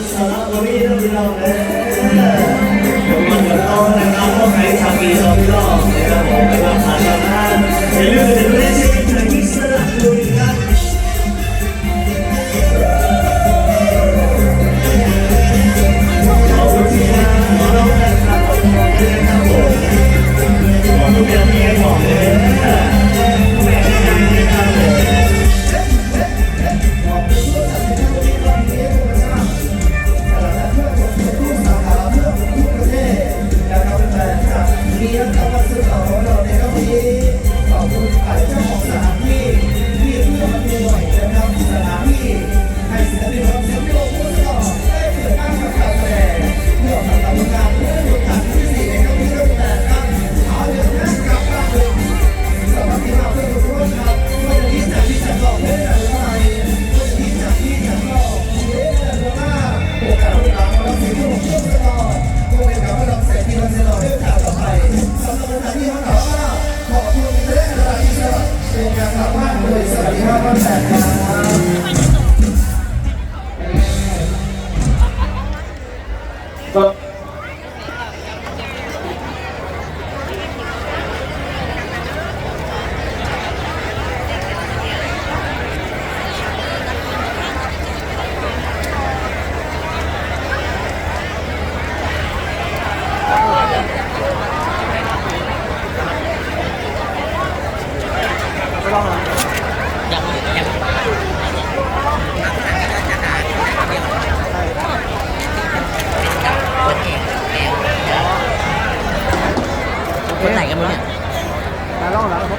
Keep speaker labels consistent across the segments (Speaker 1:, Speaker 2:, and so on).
Speaker 1: คนสระบุรีนะพี่น้องเด้อมมั
Speaker 2: นกับต้นนะครับพวกใครทำดีเราพี่น้องนะครับผมไปรับทานกันนะอย่ลืมไปดูได้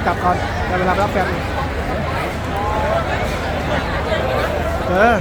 Speaker 3: กลับก่อนเดี๋ยวไปรับรับแฟนเออ